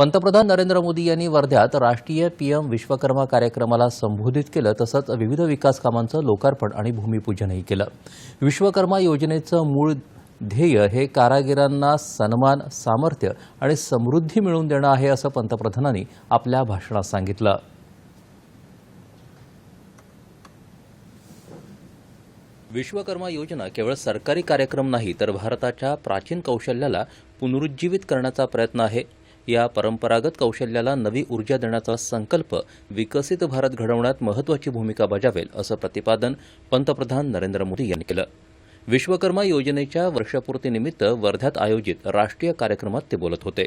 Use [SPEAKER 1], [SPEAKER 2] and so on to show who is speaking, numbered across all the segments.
[SPEAKER 1] पंतप्रधान नरेंद्र मोदी यांनी वर्ध्यात राष्ट्रीय पीएम विश्वकर्मा कार्यक्रमाला संबोधित केलं तसंच विविध विकास कामांचं लोकार्पण आणि भूमिपूजनही केलं. विश्वकर्मा योजनेचं मूळ ध्येय हे कारागिरांना सन्मान सामर्थ्य आणि समृद्धी मिळवून देणं आहे असं पंतप्रधानांनी आपल्या भाषणात सांगितलं. विश्वकर्मा योजना केवळ सरकारी कार्यक्रम नाही तर भारताच्या प्राचीन कौशल्याला पुनरुज्जीवित करण्याचा प्रयत्न आहे. या परंपरागत कौशल्याला नवी ऊर्जा देण्याचा संकल्प विकसित भारत घडवण्यात महत्त्वाची भूमिका बजावेल असं प्रतिपादन पंतप्रधान नरेंद्र मोदी यांनी केलं. विश्वकर्मा योजनेच्या वर्षपूर्तीनिमित्त वर्ध्यात आयोजित राष्ट्रीय कार्यक्रमात ते बोलत होते.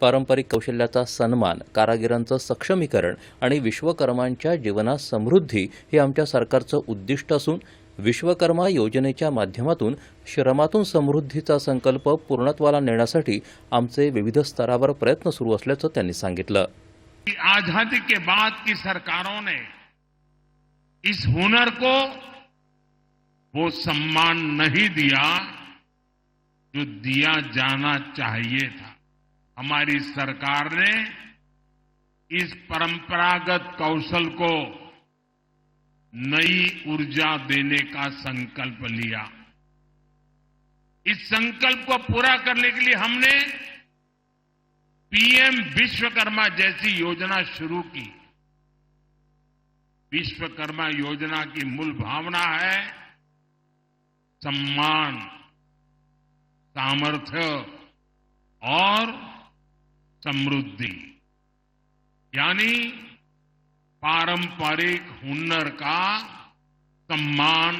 [SPEAKER 1] पारंपरिक कौशल्याचा सन्मान कारागिरांचं सक्षमीकरण आणि विश्वकर्मांच्या जीवनात समृद्धी हे आमच्या सरकारचं उद्दिष्ट असून विश्वकर्मा योजनेच्या माध्यमातून श्रमातून समृद्धीचा संकल्प पूर्णत्वाला नेण्यासाठी आमचे विविध स्तरावर प्रयत्न सुरू असल्याचं त्यांनी सांगितलं.
[SPEAKER 2] कि आजादी के बाद की सरकारों ने इस हुनर को वो सम्मान नहीं दिया जो दिया जाना चाहिए था। हमारी सरकार ने इस परंपरागत कौशल को नई ऊर्जा देने का संकल्प लिया। इस संकल्प को पूरा करने के लिए हमने पीएम विश्वकर्मा जैसी योजना शुरू की। विश्वकर्मा योजना की मूल भावना है सम्मान, सामर्थ्य और समृद्धि। यानी पारंपरिक हुनर का सम्मान,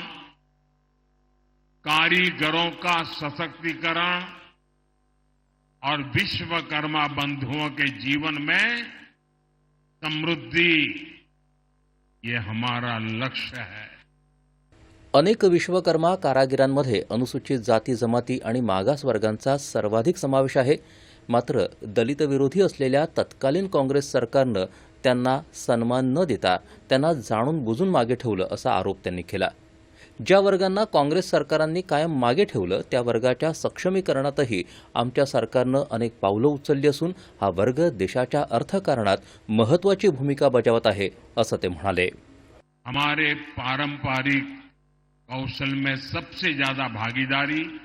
[SPEAKER 2] कारीगरों का सशक्तिकरण और विश्वकर्मा बंधुओं के जीवन में समृद्धि, ये हमारा लक्ष्य है।
[SPEAKER 1] अनेक विश्वकर्मा कारागिरांमध्ये अनुसूचित जाती, जमाती आणि मागास वर्गांचा सर्वाधिक समावेश आहे. मात्र दलित विरोधी असलेल्या तत्कालीन काँग्रेस सरकारनं त्यांना सन्मान न देता त्यांना जाणून बुजून मागे ठेवलं असा आरोप त्यांनी केला. ज्या वर्गांना काँग्रेस सरकारांनी कायम मागे ठेवलं त्या वर्गाच्या सक्षमीकरणातही आमच्या सरकारनं अनेक पावलं उचलली असून हा वर्ग देशाच्या अर्थकारणात महत्त्वाची भूमिका बजावत आहे असं ते म्हणाले.
[SPEAKER 2] हमारे पारंपरिक कौशल में सबसे ज्यादा भागीदारी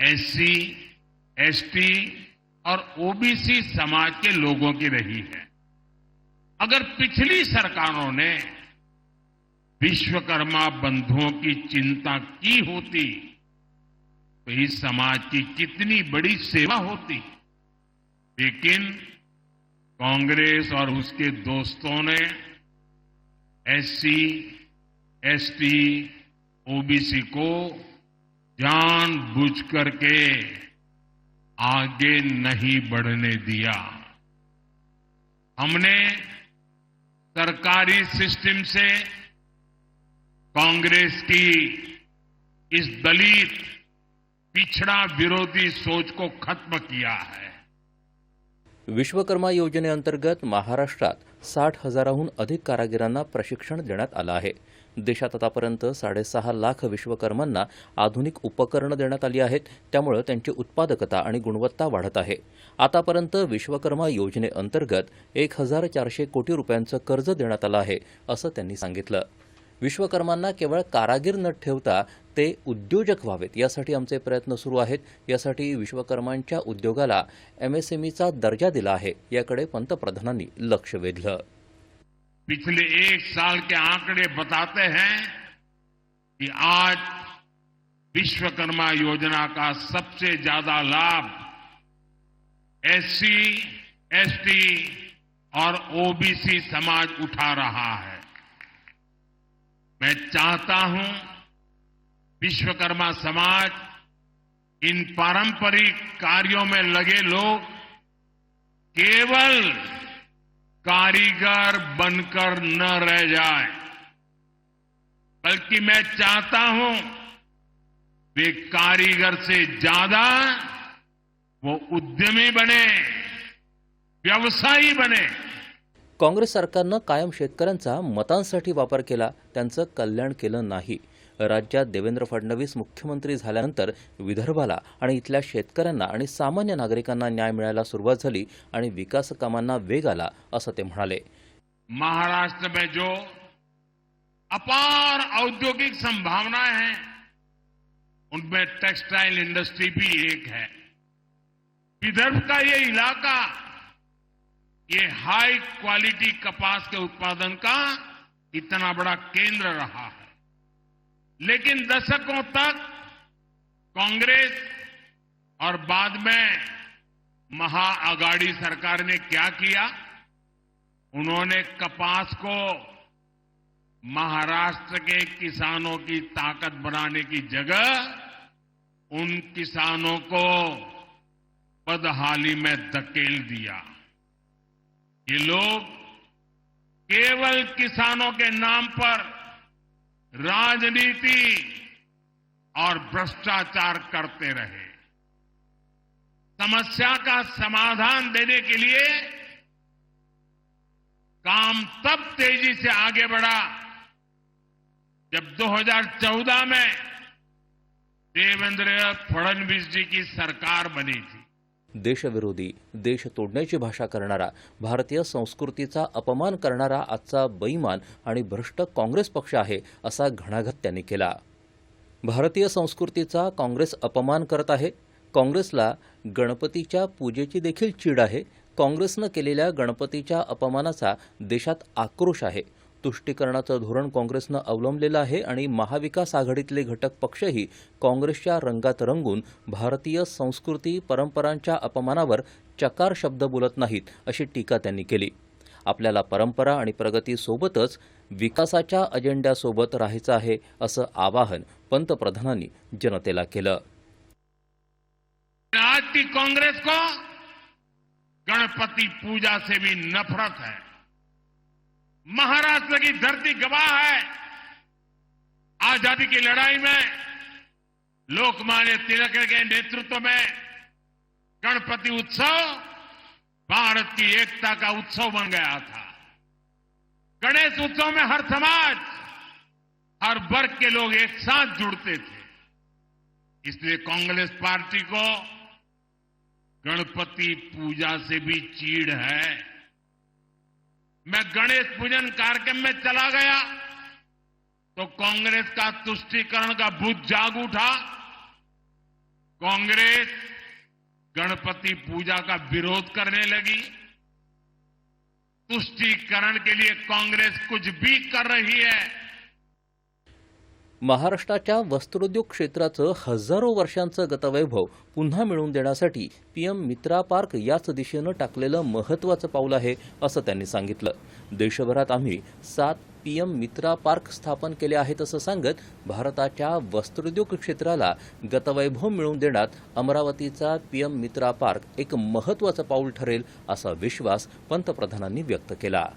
[SPEAKER 2] एससी, एसटी और ओबीसी समाज के लोगों की रही है। अगर पिछली सरकारों ने विश्वकर्मा बंधुओं की चिंता की होती तो इस समाज की कितनी बड़ी सेवा होती। लेकिन कांग्रेस और उसके दोस्तों ने एससी, एसटी, ओबीसी को जानबूझ करके आगे नहीं बढ़ने दिया। हमने सरकारी सिस्टम से कांग्रेस की इस दलित, पिछड़ा विरोधी सोच को खत्म किया है।
[SPEAKER 1] विश्वकर्मा योजनेअंतर्गत महाराष्ट्र साठ हज़ार अधिक कारागिरांना प्रशिक्षण आहे. देशात आतापर्यंत साडेसहा लाख विश्वकर्मांना आधुनिक उपकरणं देण्यात आली आहेत. त्यामुळे त्यांची उत्पादकता आणि गुणवत्ता वाढत आहे. आतापर्यंत विश्वकर्मा योजनेअंतर्गत एक हजार चारशे कोटी रुपयांचं कर्ज देण्यात आलं आहे असं त्यांनी सांगितलं. विश्वकर्मांना केवळ कारागीर न ठेवता ते उद्योजक व्हावेत यासाठी आमचे प्रयत्न सुरू आहेत. यासाठी विश्वकर्मांच्या उद्योगाला एमएसएमईचा दर्जा दिला आहे याकडे पंतप्रधानांनी लक्ष वेधलं.
[SPEAKER 2] पिछले एक साल के आंकड़े बताते हैं कि आज विश्वकर्मा योजना का सबसे ज़्यादा लाभ एससी, एसटी और ओबीसी समाज उठा रहा है। मैं चाहता हूँ विश्वकर्मा समाज इन पारंपरिक कार्यों में लगे लोग केवल कारीगर बनकर न रह जाए। बल्कि मैं चाहता हूं वे कारीगर से ज्यादा वो उद्यमी बने व्यवसायी बने।
[SPEAKER 1] काँग्रेस सरकारनं कायम शेतकऱ्यांचा मतांसाठी वापर केला त्यांचं कल्याण केलं नाही. राज्यात देवेंद्र फडणवीस मुख्यमंत्री झाल्यानंतर विदर्भाला आणि इथल्या शेतकऱ्यांना आणि सामान्य नागरिकांना न्याय मिळायला सुरुवात झाली आणि विकास कामांना वेग आला, असं ते म्हणाले.
[SPEAKER 2] महाराष्ट्र में जो अपार औद्योगिक संभावनाएँ हैं, उनमें टेक्सटाइल इंडस्ट्री भी एक है। विदर्भ का ये इलाका, ये हाई क्वालिटी कपास के उत्पादन का इतना बड़ा केंद्र रहा है। लेकिन दशकों तक कांग्रेस और बाद में महाआघाड़ी सरकार ने क्या किया? उन्होंने कपास को महाराष्ट्र के किसानों की ताकत बनाने की जगह उन किसानों को पदहाली में धकेल दिया। ये लोग केवल किसानों के नाम पर राजनीति और भ्रष्टाचार करते रहे। समस्या का समाधान देने के लिए काम तब तेज़ी से आगे बढ़ा जब 2014 में देवेंद्र फडणवीस जी की सरकार बनी थी।
[SPEAKER 1] देशविरोधी देश तोडण्याची भाषा करणारा भारतीय संस्कृतीचा अपमान करणारा आजचा बैमान आणि भ्रष्ट काँग्रेस पक्ष आहे असा घणाघात त्यांनी केला. भारतीय संस्कृतीचा काँग्रेस अपमान करत आहे. काँग्रेसला गणपतीच्या पूजेची देखील चीड आहे. काँग्रेसनं केलेल्या गणपतीच्या अपमानाचा देशात आक्रोश आहे. तुष्टीकरणाचं धोरण काँग्रेसनं अवलंबलेलं आहे आणि महाविकास आघाडीतले घटक पक्षही काँग्रेसच्या रंगात रंगून भारतीय संस्कृती परंपरांच्या अपमानावर चकार शब्द बोलत नाहीत अशी टीका त्यांनी केली. आपल्याला परंपरा आणि प्रगतीसोबतच विकासाच्या अजेंड्यासोबत राहायचं आहे असं आवाहन पंतप्रधानांनी जनतेला केलं.
[SPEAKER 2] आज की कांग्रेस को गणपति पूजा से भी नफरत है। महाराष्ट्र की धरती गवाह है। आज़ादी की लड़ाई में, लोकमान्य तिलक के नेतृत्व में, गणपति उत्सव, भारत की एकता का उत्सव बन गया था। गणेश उत्सव में हर समाज, हर वर्ग के लोग एक साथ जुड़ते थे। इसलिए कांग्रेस पार्टी को गणपति पूजा से भी चीड़ है। मैं गणेश पूजन कार्यक्रम में चला गया तो कांग्रेस का तुष्टीकरण का भूत जाग उठा। कांग्रेस गणपति पूजा का विरोध करने लगी। तुष्टीकरण के लिए कांग्रेस कुछ भी कर रही है।
[SPEAKER 1] महाराष्ट्राच्या वस्त्रोद्योग क्षेत्राचं हजारो वर्षांचं गतवैभव पुन्हा मिळवून देण्यासाठी पीएम मित्रा पार्क याच दिशेनं टाकलेलं महत्त्वाचं पाऊल आहे असं त्यांनी सांगितलं. देशभरात आम्ही सात पीएम मित्रा पार्क स्थापन केले आहेत असं सांगत भारताच्या वस्त्रोद्योग क्षेत्राला गतवैभव मिळवून देण्यात अमरावतीचा पीएम मित्रा पार्क एक महत्त्वाचं पाऊल ठरेल असा विश्वास पंतप्रधानांनी व्यक्त केला.